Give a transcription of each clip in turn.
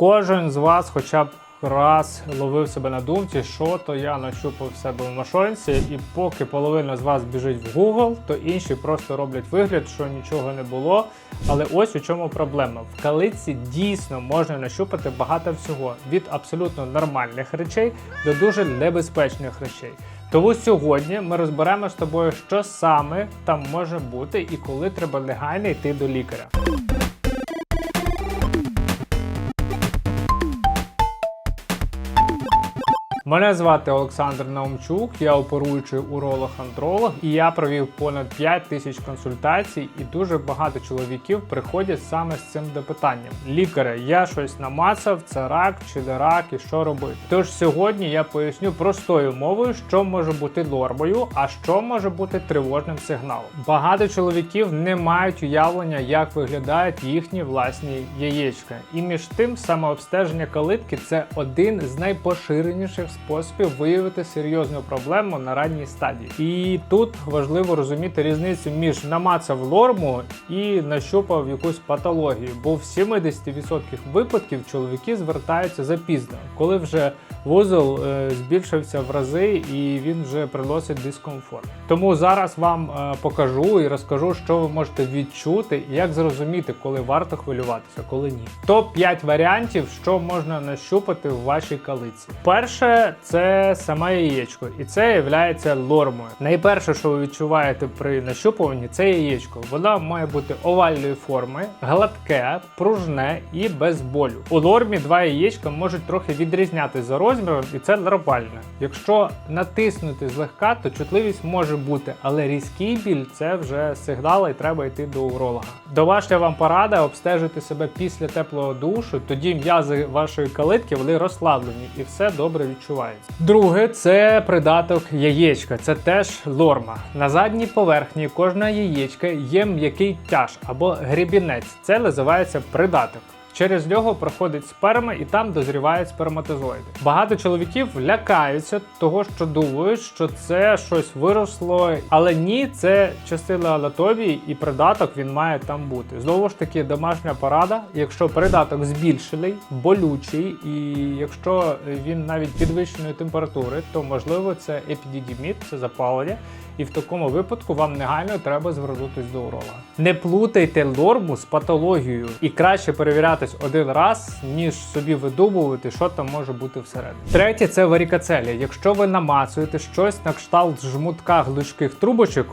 Кожен з вас хоча б раз ловив себе на думці, що то я нащупав себе в машинці, і поки половина з вас біжить в Google, то інші просто роблять вигляд, що нічого не було. Але ось у чому проблема. В калиці дійсно можна нащупати багато всього від абсолютно нормальних речей до дуже небезпечних речей. Тому сьогодні ми розберемо з тобою, що саме там може бути і коли треба негайно йти до лікаря. Мене звати Олександр Наумчук, я оперуючий уролог-андролог, і я провів понад 5 тисяч консультацій, і дуже багато чоловіків приходять саме з цим питанням. Лікаря, я щось намацав, це рак чи не рак, і що робити. Тож сьогодні я поясню простою мовою, що може бути нормою, а що може бути тривожним сигналом. Багато чоловіків не мають уявлення, як виглядають їхні власні яєчка. І між тим самообстеження калитки це один з найпоширеніших способів виявити серйозну проблему на ранній стадії. І тут важливо розуміти різницю між намацав лорму і нащупав якусь патологію, бо в 70% випадків чоловіки звертаються запізно, коли вже вузол е, збільшився в рази і він вже приносить дискомфорт. Тому зараз вам е, покажу і розкажу, що ви можете відчути і як зрозуміти, коли варто хвилюватися, коли ні. Топ 5 варіантів, що можна нащупати в вашій калиці. Перше це саме яєчко, і це є нормою. Найперше, що ви відчуваєте при нащупуванні, це яєчко. Воно має бути овальної форми, гладке, пружне і без болю. У нормі два яєчка можуть трохи відрізнятися за розміром, і це нормально. Якщо натиснути злегка, то чутливість може бути, але різкий біль це вже сигнал, і треба йти до уролога. Домашня вам порада обстежити себе після теплого душу, тоді м'язи вашої калитки вони розслаблені і все добре відчувається. Друге, це придаток яєчка. Це теж норма. На задній поверхні кожного яєчка є м'який тяж або грібінець. Це називається придаток. Через нього проходить сперма і там дозрівають сперматозоїди. Багато чоловіків лякаються того, що думають, що це щось виросло, але ні, це частина анатомії і придаток він має там бути. Знову ж таки, домашня порада. Якщо придаток збільшений, болючий, і якщо він навіть підвищеної температури, то можливо це епідідіміт, це запалення. І в такому випадку вам негайно треба звернутися до уролога. Не плутайте норму з патологією і краще перевірятись один раз, ніж собі видумувати, що там може бути всередині. Третє це варікацелія. Якщо ви намацуєте щось на кшталт жмутка глушких трубочок,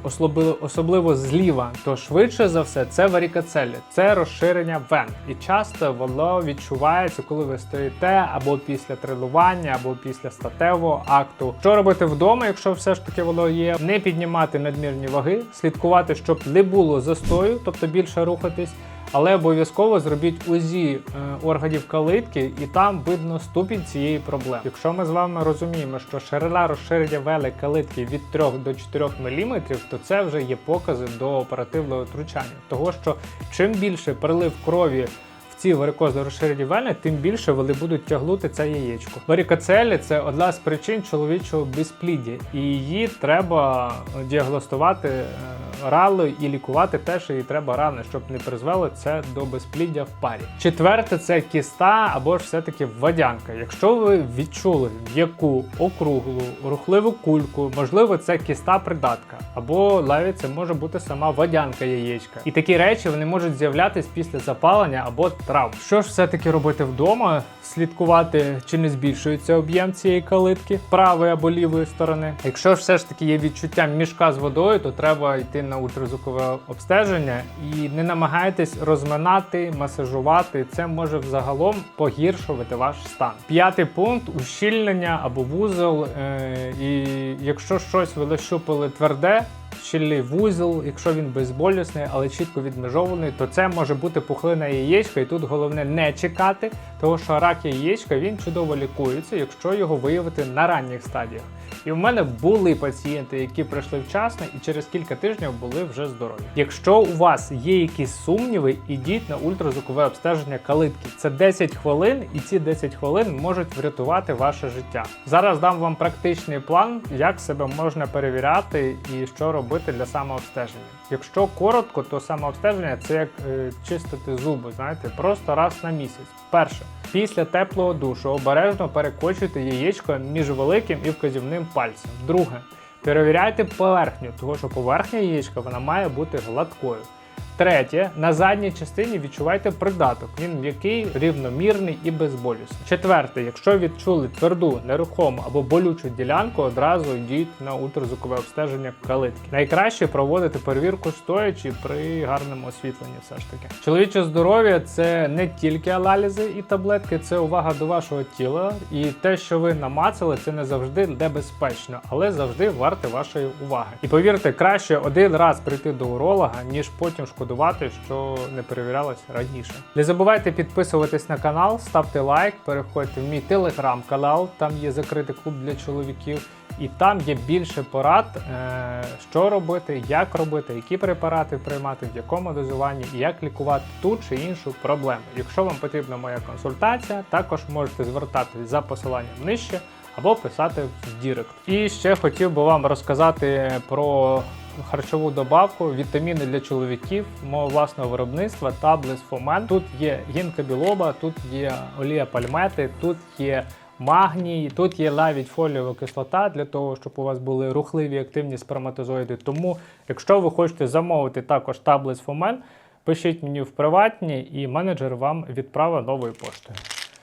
особливо, зліва, то швидше за все це варікацелія, це розширення вен. І часто воно відчувається, коли ви стоїте або після тренування, або після статевого акту. Що робити вдома, якщо все ж таки воно є, не піднімати надмірні ваги, слідкувати, щоб не було застою, тобто більше рухатись. Але обов'язково зробіть УЗІ е, органів калитки, і там видно ступінь цієї проблеми. Якщо ми з вами розуміємо, що ширина розширення вели калитки від 3 до 4 мм, то це вже є покази до оперативного втручання. Того що чим більше прилив крові ці варикозно розширені вени, тим більше вони будуть тягнути це яєчко. Варікоцелі це одна з причин чоловічого безпліддя, і її треба діагностувати е, рано і лікувати теж її треба рано, щоб не призвело це до безпліддя в парі. Четверте це кіста або ж все-таки водянка. Якщо ви відчули м'яку, округлу, рухливу кульку, можливо, це кіста придатка, або навіть це може бути сама водянка яєчка. І такі речі вони можуть з'являтись після запалення або травм. Що ж все-таки робити вдома? Слідкувати, чи не збільшується об'єм цієї калитки правої або лівої сторони. Якщо ж все ж таки є відчуття мішка з водою, то треба йти на ультразвукове обстеження і не намагайтесь розминати, масажувати. Це може взагалом погіршувати ваш стан. П'ятий пункт ущільнення або вузол. Е, і якщо щось ви нащупали тверде. Щільний вузол, якщо він безболісний, але чітко відмежований, то це може бути пухлина яєчка, і тут головне не чекати, тому що рак яєчка він чудово лікується, якщо його виявити на ранніх стадіях. І в мене були пацієнти, які прийшли вчасно і через кілька тижнів були вже здорові. Якщо у вас є якісь сумніви, ідіть на ультразвукове обстеження калитки. Це 10 хвилин, і ці 10 хвилин можуть врятувати ваше життя. Зараз дам вам практичний план, як себе можна перевіряти і що робити для самообстеження. Якщо коротко, то самообстеження це як е, чистити зуби, знаєте, просто раз на місяць. Перше. Після теплого душу обережно перекочуйте яєчко між великим і вказівним пальцем. Друге. Перевіряйте поверхню, тому що поверхня яєчка вона має бути гладкою. Третє, на задній частині відчувайте придаток. Він м'який, рівномірний і безболісний. Четверте, якщо відчули тверду, нерухому або болючу ділянку, одразу йдіть на ультразвукове обстеження калитки. Найкраще проводити перевірку стоячи при гарному освітленні. Все ж таки, чоловіче здоров'я це не тільки аналізи і таблетки, це увага до вашого тіла. І те, що ви намацали, це не завжди небезпечно, але завжди варте вашої уваги. І повірте, краще один раз прийти до уролога, ніж потім шкодувати, що не перевірялось раніше. Не забувайте підписуватись на канал, ставте лайк, переходьте в мій телеграм-канал, там є закритий клуб для чоловіків. І там є більше порад, е, що робити, як робити, які препарати приймати, в якому дозуванні і як лікувати ту чи іншу проблему. Якщо вам потрібна моя консультація, також можете звертатись за посиланням нижче або писати в Дірект. І ще хотів би вам розказати про харчову добавку, вітаміни для чоловіків мого власного виробництва Таблес Фомен. Тут є гінка білоба, тут є олія пальмети, тут є магній, тут є навіть фоліова кислота для того, щоб у вас були рухливі активні сперматозоїди. Тому, якщо ви хочете замовити також таблес Фомен, пишіть мені в приватні, і менеджер вам відправить новою поштою.